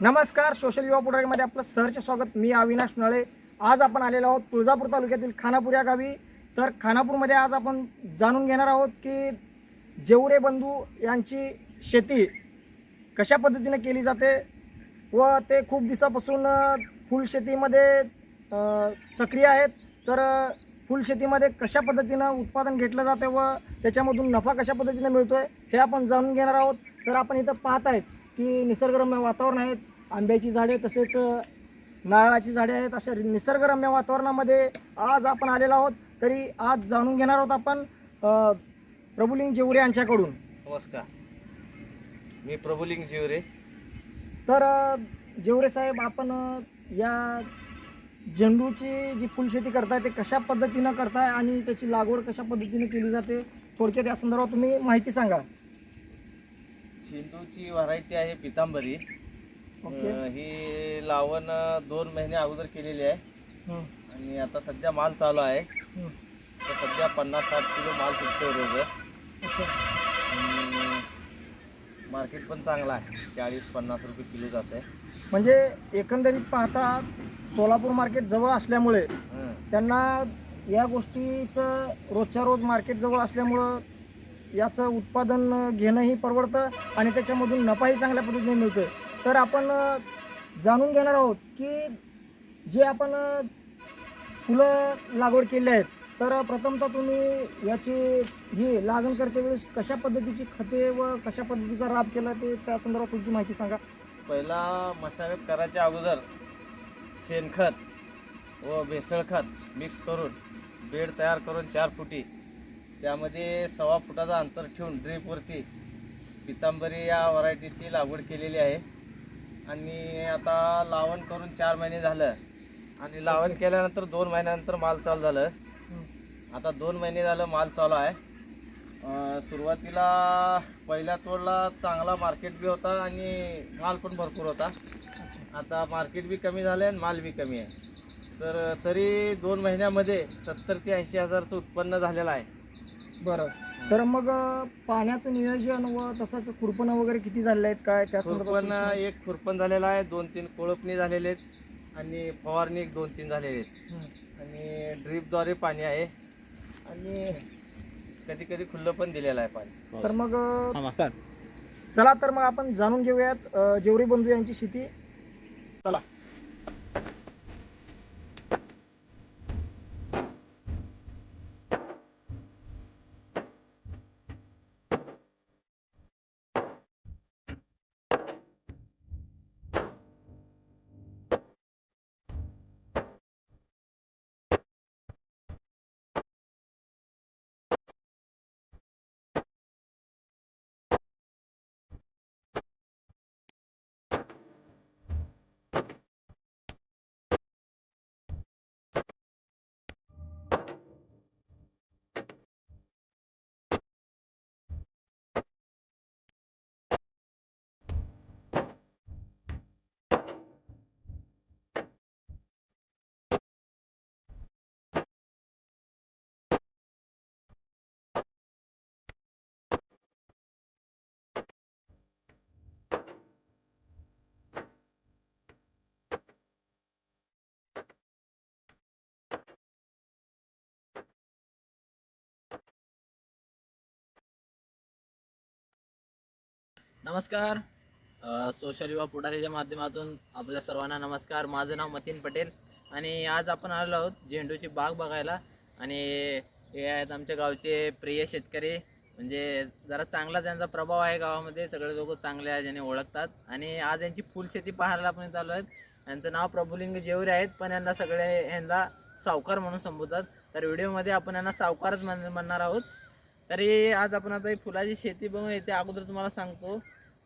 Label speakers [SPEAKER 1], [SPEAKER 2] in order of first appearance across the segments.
[SPEAKER 1] नमस्कार सोशल युवा पुढारीमध्ये आपलं सरचे स्वागत. मी अविनाश नळे. आज आपण आलेलो आहोत तुळजापूर तालुक्यातील खानापूर या गावी. तर खानापूरमध्ये आज आपण जाणून घेणार आहोत की जेवरे बंधू यांची शेती कशा पद्धतीने केली जाते व ते खूप दिवसापासून फुलशेतीमध्ये सक्रिय आहेत. तर फुलशेतीमध्ये कशा पद्धतीनं उत्पादन घेतलं जाते व त्याच्यामधून नफा कशा पद्धतीनं मिळतो आहे हे आपण जाणून घेणार आहोत. तर आपण इथं पाहत आहेत की निसर्गरम्य वातावरण आहेत आंब्याची झाडे तसेच नारळाची झाडे आहेत. अशा निसर्गरम्य वातावरणामध्ये आज आपण आलेलो आहोत. तरी आज जाणून घेणार आहोत आपण प्रभुलिंग जेवरे यांच्याकडून.
[SPEAKER 2] नमस्कार. मी प्रभुलिंग जिवरे.
[SPEAKER 1] तर जेवरे साहेब आपण या झेंडूची जी फुलशेती करताय ते कशा पद्धतीनं करताय आणि त्याची लागवड कशा पद्धतीने केली जाते? थोडक्यात या संदर्भात तुम्ही माहिती सांगा
[SPEAKER 2] शेंदूची व्हरायटी आहे पितांबरी.
[SPEAKER 1] ओके.
[SPEAKER 2] अं, ही लावण अं, दोन महिने अगोदर केलेली आहे.
[SPEAKER 1] हं,
[SPEAKER 2] आणि आता सध्या माल चालू आहे.
[SPEAKER 1] हं.
[SPEAKER 2] तर सध्या पन्नास साठ किलो माल तुटतो रोज.
[SPEAKER 1] ओके.
[SPEAKER 2] मार्केट पण चांगला आहे. चाळीस पन्नास रुपये किलो जात आहे
[SPEAKER 1] म्हणजे एकंदरीत पाहता सोलापूर मार्केट जवळ असल्यामुळे त्यांना या गोष्टीचं रोजच्या रोज मार्केट जवळ असल्यामुळं याचं उत्पादन घेणंही परवडतं आणि त्याच्यामधून नफाही चांगल्या पद्धतीने मिळतो तर आपण जाणून घेणार आहोत की जे आपण फुलं लागवड केली आहेत तर प्रथमतः तुम्ही याची ही लागण करते वेळेस कशा पद्धतीची खते व कशा पद्धतीचा राब केला ते त्या संदर्भात तुमची माहिती सांगा.
[SPEAKER 2] पहिला मशागत करायच्या अगोदर शेणखत व भेसळ खत मिक्स करून बेड तयार करून चार फुटी त्यामध्ये सव्वा फुटाचा अंतर ठेवून ड्रीपवरती पितांबरी या व्हरायटीची लागवड केलेली आहे. आणि आता लावण करून चार महिने झालं. आणि लावण केल्यानंतर दोन महिन्यानंतर माल चालू झालं. आता दोन महिने झालं माल चालू आहे. सुरुवातीला पहिल्या तोडला चांगला मार्केट बी होता आणि माल पण भरपूर होता. आता मार्केट बी कमी झालं आणि माल बी कमी आहे. तर तरी दोन महिन्यामध्ये सत्तर ते ऐंशी हजारचं उत्पन्न झालेलं आहे.
[SPEAKER 1] बरं. तर मग पाण्याचं नियोजन व तसंच खुरपणं वगैरे किती झालेले आहेत काय? त्या
[SPEAKER 2] खुरपण
[SPEAKER 1] संदर्भात
[SPEAKER 2] एक खुरपण झालेलं आहे दोन तीन कोळपणी झालेले आहेत आणि फवारणी एक दोन तीन झालेले आहेत.
[SPEAKER 1] हं.
[SPEAKER 2] आणि ड्रीपद्वारे पाणी आहे आणि कधी कधी खुल्लं पण दिलेलं आहे पाणी.
[SPEAKER 1] तर मग चला तर मग आपण जाणून घेऊयात अ, जेवरी बंधू यांची शेती. चला.
[SPEAKER 3] नमस्कार. सोशल युवा पुढारीच्या माध्यमातून आपल्या सर्वांना नमस्कार. माझं नाव मतीन पटेल आणि आज आपण आलो आहोत झेंडूची बाग बघायला. आणि हे आहेत आमच्या गावचे प्रिय शेतकरी. म्हणजे जरा चांगला त्यांचा प्रभाव आहे गावामध्ये. सगळे लोक चांगले आहेत ज्याने ओळखतात. आणि आज यांची फुलशेती पाहायला आपण चालू आहेत. यांचं नाव प्रभुलिंग जेवरे आहेत पण यांना सगळे यांना सावकार म्हणून संबोधतात. तर व्हिडिओमध्ये आपण यांना सावकारच म्हण म्हणणार आहोत. तरी आज आपण आता फुलाची शेती बघू येते अगोदर तुम्हाला सांगतो.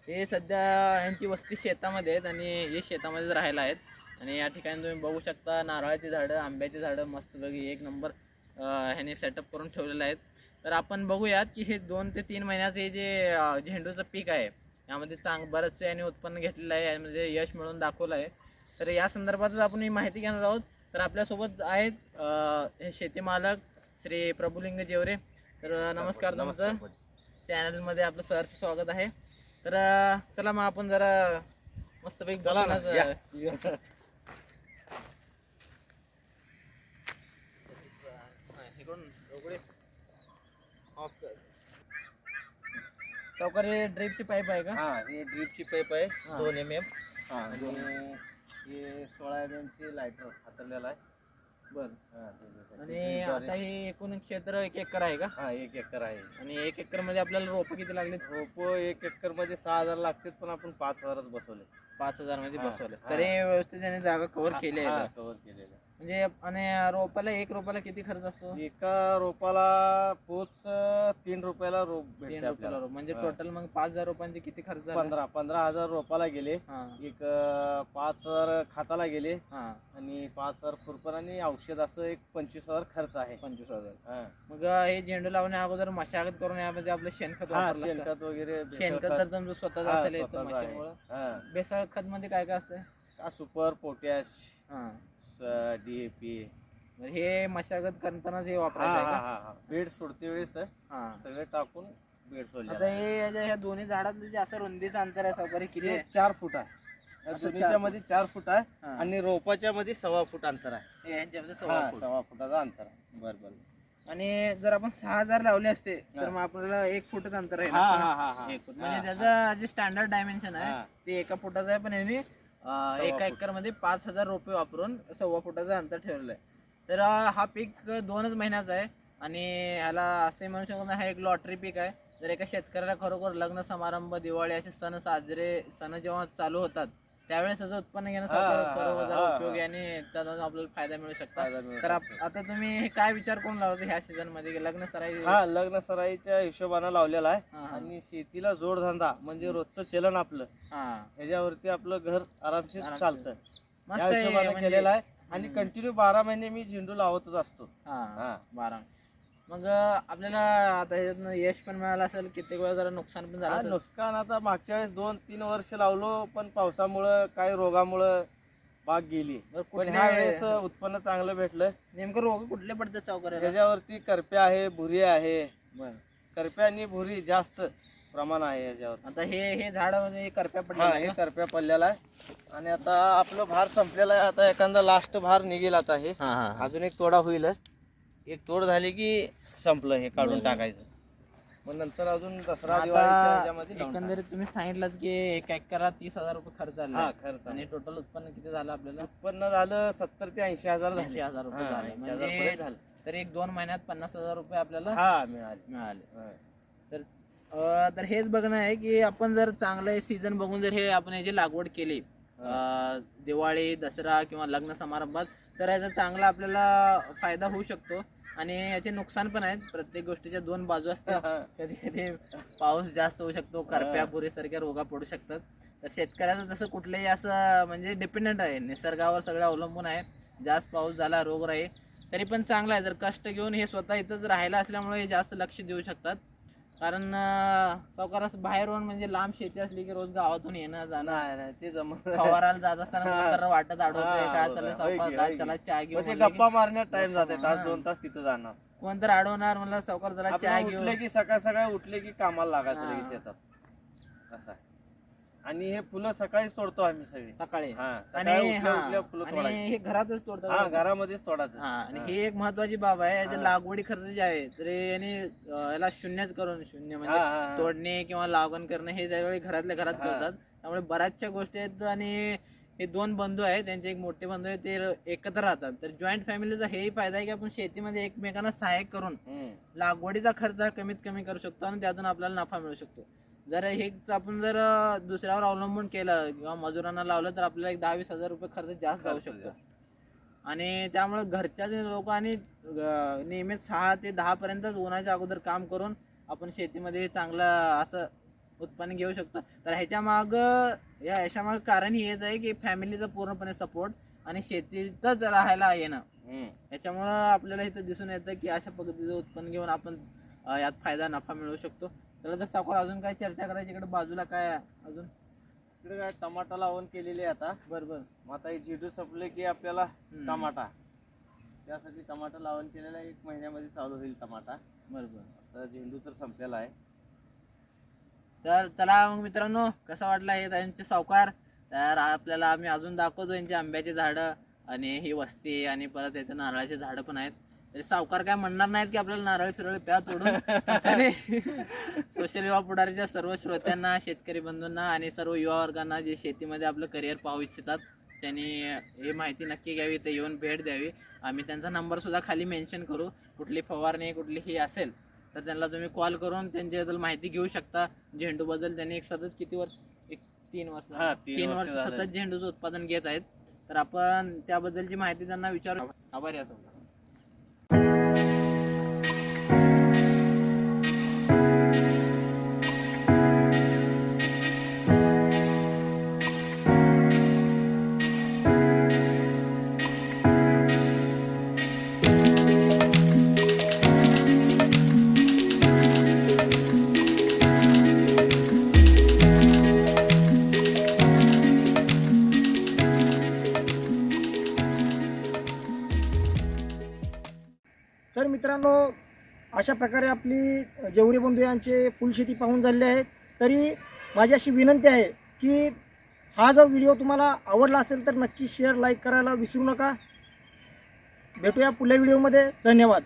[SPEAKER 3] हे सध्या यांची वस्ती शेतामध्ये आहेत आणि हे शेतामध्येच राहायला आहेत. आणि या ठिकाणी तुम्ही बघू शकता नारळाची झाडं आंब्याची झाडं मस्तपैकी एक नंबर ह्याने सेटअप करून ठेवलेलं आहेत. तर आपण बघूयात की हे दोन ते तीन महिन्याचं हे जे झेंडूचं पीक आहे यामध्ये चांग बरंचसं याने उत्पन्न घेतलेलं आहे यामध्ये यश मिळवून दाखवलं आहे. तर या संदर्भातच आपण ही माहिती घेणार आहोत. तर आपल्यासोबत आहेत हे शेती मालक श्री प्रभुलिंग जेवरे. तर नमस्कार तुमचं चॅनलमध्ये आपलं सहर्ष स्वागत आहे. तर चला मग आपण जरा मस्तपैकी
[SPEAKER 2] चला ना.
[SPEAKER 3] सावकारी ड्रिपची पाईप आहे का?
[SPEAKER 2] हा ही ड्रीपची पाईप आहे. दोन एम एम
[SPEAKER 3] हा
[SPEAKER 2] आणि हे सोळा एम एम ची लायटर हाताळलेला आहे.
[SPEAKER 3] बर. आणि आता हे एकूण क्षेत्र एक एकर आहे का?
[SPEAKER 2] हा एक एकर आहे.
[SPEAKER 3] आणि एक एकरमध्ये आपल्याला रोप किती लागले
[SPEAKER 2] रोपो एक एकरमध्ये सहा हजार लागतात पण आपण पाच हजारच बसवले.
[SPEAKER 3] पाच
[SPEAKER 2] हजारमध्ये
[SPEAKER 3] बसवले. तरी व्यवस्थित त्याने जागा कव्हर केली आहे?
[SPEAKER 2] कव्हर केलेलं
[SPEAKER 3] म्हणजे आणि रोपाला एक रोपाला किती खर्च असतो?
[SPEAKER 2] एका रोपाला पोच तीन रुपयाला रोप
[SPEAKER 3] तीन रुपयाला रोप. म्हणजे
[SPEAKER 2] हा.
[SPEAKER 3] टोटल मग पाच हजार रुपयांचे किती खर्च झाला
[SPEAKER 2] पंधरा पंधरा हजार रोपाला गेले.
[SPEAKER 3] हा.
[SPEAKER 2] एक अं, पाच हजार खाताला गेले.
[SPEAKER 3] हा.
[SPEAKER 2] आणि पाच हजार खुरपण आणि औषध असं एक पंचवीस हजार खर्च आहे.
[SPEAKER 3] पंचवीस हजार.
[SPEAKER 2] हा.
[SPEAKER 3] मग हे झेंडू लावण्या अगोदर मशागत करून यामध्ये आपलं शेणखत
[SPEAKER 2] हा,
[SPEAKER 3] वापरलं असतं.
[SPEAKER 2] शेणखत वगैरे
[SPEAKER 3] शेणखत तर तुमचं स्वतःच
[SPEAKER 2] हा,
[SPEAKER 3] असेल
[SPEAKER 2] स्वतःच आहे.
[SPEAKER 3] बेसाळ खत मध्ये काय काय असतं?
[SPEAKER 2] का सुपर पोटॅश.
[SPEAKER 3] हा.
[SPEAKER 2] डीएपी
[SPEAKER 3] तर हे मशागत करतानाच हे वापरायचं आहे का?
[SPEAKER 2] बेड सोडते वेळेस
[SPEAKER 3] हा.
[SPEAKER 2] सगळे टाकून बेड सोडले
[SPEAKER 3] हे याच्या ह्या दोन्ही झाडातलं जे असं रुंदीचं अंतर आहे सावकारी किती आहे?
[SPEAKER 2] चार फूट आहे. या
[SPEAKER 3] असं
[SPEAKER 2] दोन्हीच्या चारमध्ये चार फूट आहे
[SPEAKER 3] हा.
[SPEAKER 2] आणि रोपाच्या मध्ये सव्वा फूट अंतर आहे.
[SPEAKER 3] हे यांच्यामध्ये सव्वा
[SPEAKER 2] हा,
[SPEAKER 3] फूट.
[SPEAKER 2] सव्वा फुटाचा अंतर आहे.
[SPEAKER 3] बर बर. आणि जर आपण सहा हजार लावले असते तर. मग आपल्याला एक फुटच अंतर आहे
[SPEAKER 2] हा? हा हा हा.
[SPEAKER 3] एक फूट. म्हणजे त्याचं जे स्टँडर्ड डायमेन्शन आहे. ते एका फुटाचं आहे पण यांनी एका. एकरमध्ये पाच हजार रोपे वापरून सव्वा फुटाचं अंतर ठेवलेलं आहे तर हा पीक दोनच महिन्याचा आहे आणि ह्याला असे म्हणू शकतो ना, हा एक लॉटरी पीक आहे जर एका शेतकऱ्याला खरोखर लग्न समारंभ दिवाळी असे सण साजरे सण जेव्हा चालू होतात त्यावेळेस त्याचं उत्पन्न घेणं उपयोगी आणि त्यातून आपल्याला फायदा मिळू शकतो तर. आता तुम्ही काय विचार करून लावतो ह्या सीझनमध्ये लग्न सराई
[SPEAKER 2] हा लग्न सराईच्या हिशोबानं लावलेला आहे. आणि शेतीला जोडधंदा म्हणजे रोजचं चलन आपलं ह्याच्यावरती आपलं घर आरामशीर. चालतं
[SPEAKER 3] मस्त
[SPEAKER 2] या
[SPEAKER 3] आहे
[SPEAKER 2] हिशोबानं
[SPEAKER 3] म्हणजे-
[SPEAKER 2] केलेलं आहे आणि. कंटिन्यू बारा महिने मी झेंडू लावतच असतो.
[SPEAKER 3] बारा मग आपल्याला आता ह्याच्यातनं यश पण मिळालं असेल कित्येक वेळा जरा नुकसान पण झालं
[SPEAKER 2] हा,
[SPEAKER 3] असेल.
[SPEAKER 2] नुकसान आता मागच्या वेळेस दोन तीन वर्ष लावलो पण पावसामुळं काही रोगामुळं बाग गेली.
[SPEAKER 3] बरं,
[SPEAKER 2] पण
[SPEAKER 3] कुठले-
[SPEAKER 2] ह्या वेळेस उत्पन्न चांगलं भेटलं.
[SPEAKER 3] नेमकं रोग कुठले पडतात चौकऱ्याला
[SPEAKER 2] त्याच्यावरती करप्या आहे भुरी आहे.
[SPEAKER 3] बर.
[SPEAKER 2] करप्या आणि भुरी जास्त प्रमाण आहे याच्यावर.
[SPEAKER 3] आता हे हे झाड म्हणजे करप्या
[SPEAKER 2] हा
[SPEAKER 3] पडले
[SPEAKER 2] हे करप्या पडलेला आहे. आणि आता आपलं भार संपलेला आहे. आता एखादा लास्ट भार निघेल आता हे.
[SPEAKER 3] हा हा
[SPEAKER 2] अजून एक तोडा होईल एक तोड झाली की संपलं हे काढून. टाकायचं. मग नंतर अजून दसरा दिवाळीच्या
[SPEAKER 3] आता
[SPEAKER 2] ह्याच्यामध्ये लावून
[SPEAKER 3] एकंदरीत तुम्ही सांगितलं की एक एकरा तीस हजार रुपये खर्च. झाला
[SPEAKER 2] हा खर्च
[SPEAKER 3] आणि टोटल उत्पन्न किती झालं आपल्याला?
[SPEAKER 2] उत्पन्न झालं सत्तर ते ऐंशी हजार
[SPEAKER 3] ऐंशी
[SPEAKER 2] झाले
[SPEAKER 3] हजार रुपये
[SPEAKER 2] हा,
[SPEAKER 3] झाले.
[SPEAKER 2] 80,000
[SPEAKER 3] म्हणजे
[SPEAKER 2] झाले.
[SPEAKER 3] तर एक दोन महिन्यात पन्नास हजार रुपये आपल्याला
[SPEAKER 2] हा मिळाले.
[SPEAKER 3] मिळाले.
[SPEAKER 2] हा.
[SPEAKER 3] तर अं, तर हेच बघणं आहे की आपण जर चांगलं सीझन बघून जर हे आपण याची लागवड केली अं, दिवाळी दसरा किंवा लग्न समारंभात तर याचा चांगला आपल्याला फायदा होऊ शकतो. आणि याचे नुकसान पण आहेत. प्रत्येक गोष्टीच्या दोन बाजू असतात. कधी कधी पाऊस जास्त होऊ शकतो करप्या पुरीसारख्या रोगा पडू शकतात. तर शेतकऱ्याचं तसं कुठलंही असं म्हणजे डिपेंडंट आहे. निसर्गावर सगळं अवलंबून आहे. जास्त पाऊस झाला रोग राहील तरी पण चांगलं आहे. जर कष्ट घेऊन हे स्वतः इथंच राहायला असल्यामुळे हे जास्त लक्ष देऊ शकतात. कारण सावकारास बाहेरून म्हणजे लांब शेती असली की रोज गावातून येणं जाणं
[SPEAKER 2] नाही नाही ते जमत
[SPEAKER 3] फवाराला जात असताना वाटत आडवतोय
[SPEAKER 2] हा,
[SPEAKER 3] काय. चाललंय सावकार काय चला. चहा घेऊन
[SPEAKER 2] मग ते
[SPEAKER 3] म्हणलं की
[SPEAKER 2] गप्पा मारण्यात टाइम जाते तास. दोन तास तिथं जाणार
[SPEAKER 3] कोणतरी अडवणार म्हणलं सावकार जरा चहा
[SPEAKER 2] आपण
[SPEAKER 3] घेऊन
[SPEAKER 2] उठले की सकाळ सकाळी उठले की कामाला लागायचं. लगेच शेतात असं आहे आणि हे फुलं सकाळीच तोडतो आम्ही सगळी
[SPEAKER 3] सकाळी
[SPEAKER 2] हा
[SPEAKER 3] आणि
[SPEAKER 2] सकाळी उठल्या उठल्या फुलं
[SPEAKER 3] आणि
[SPEAKER 2] तोडायची
[SPEAKER 3] घरातच तोडतात
[SPEAKER 2] हा घरामध्येच तोडायचं
[SPEAKER 3] हा आणि
[SPEAKER 2] हा.
[SPEAKER 3] ही एक महत्वाची बाब आहे याच्या
[SPEAKER 2] हा.
[SPEAKER 3] लागवडी खर्च जे आहे तर याने अं, याला शून्यच करून शून्य
[SPEAKER 2] हा,
[SPEAKER 3] म्हणजे
[SPEAKER 2] हा, हा.
[SPEAKER 3] तोडणे किंवा लागवण करणे हे त्यावेळी घरातल्या घरात
[SPEAKER 2] हा.
[SPEAKER 3] करतात त्यामुळे बऱ्याचशा गोष्टी आहेत आणि हे दोन बंधू आहेत त्यांचे एक मोठे बंधू आहेत ते एकत्र राहतात तर जॉईंट फॅमिलीचा हेही फायदा आहे की आपण शेतीमध्ये एकमेकांना सहाय्य करून
[SPEAKER 2] हम्म.
[SPEAKER 3] लागवडीचा खर्च हा कमीत कमी करू शकतो आणि त्यातून आपल्याला नफा मिळू शकतो जर हेच आपण जर दुसऱ्यावर अवलंबून केलं किंवा मजुरांना लावलं तर आपल्याला एक दहा वीस हजार रुपये खर्च जास्त जाऊ शकतो. आणि त्यामुळे घरच्या लोक आणि अं, नियमित सहा ते दहा पर्यंतच उन्हाच्या अगोदर काम करून आपण शेतीमध्ये चांगलं असं उत्पन्न घेऊ शकतो. तर ह्याच्या माग या ह्याच्या माग कारण हेच आहे की फॅमिलीचा पूर्णपणे सपोर्ट आणि शेतीतच राहायला येणं.
[SPEAKER 2] हम्म.
[SPEAKER 3] याच्यामुळं आपल्याला इथं दिसून येतं की अशा पद्धतीचं उत्पन्न घेऊन आपण यात फायदा नफा मिळवू शकतो. त्याला जर साखर अजून काय चर्चा करायची? इकडे बाजूला काय आहे? अजून?
[SPEAKER 2] इकडे काय टमाटा लावून केलेली आहे आता.
[SPEAKER 3] बरं बरं.
[SPEAKER 2] मग आता हे झेंडू संपले की आपल्याला. टमाटा. त्यासाठी टमाटा लावून केलेला. एक महिन्यामध्ये चालू होईल टमाटा.
[SPEAKER 3] बरं बरं.
[SPEAKER 2] आता झेंडू तर संपलेला आहे.
[SPEAKER 3] तर चला मग मित्रांनो कसा वाटला हे त्यांचे सावकार? तर आपल्याला आम्ही अजून दाखवतो यांची आंब्याची झाडं आणि ही वस्ती आणि परत इथे नारळाची झाडं पण आहेत. सावकार काय म्हणणार नाहीत की आपल्याला नारळ फिरळ प्या तोडून. सोशल युवा पुढारीच्या सर्व श्रोत्यांना शेतकरी बंधूंना आणि सर्व युवा वर्गांना जे शेतीमध्ये आपलं करिअर पाहू इच्छितात त्यांनी ही माहिती नक्की घ्यावी ते येऊन भेट द्यावी. आम्ही त्यांचा नंबर सुद्धा खाली मेन्शन करू. कुठली फवारणी कुठलीही असेल तर त्यांना तुम्ही कॉल करून त्यांच्याबद्दल माहिती घेऊ शकता. झेंडूबद्दल त्यांनी एक सतत किती वर्ष एक तीन वर्ष
[SPEAKER 2] तीन वर्ष.
[SPEAKER 3] सतत झेंडूचं उत्पादन घेत आहेत. तर आपण त्याबद्दलची माहिती त्यांना विचारू. आभारी असो
[SPEAKER 1] तर मित्रांनो अशा प्रकारे आपली जेवरी बंधू यांचे फुलशेती पाहून झालेली आहे तरी माझी अशी विनंती आहे की हा जर व्हिडिओ तुम्हाला आवडला असेल तर नक्की शेअर लाईक करायला विसरू नका. भेटूया पुढल्या व्हिडिओमध्ये धन्यवाद.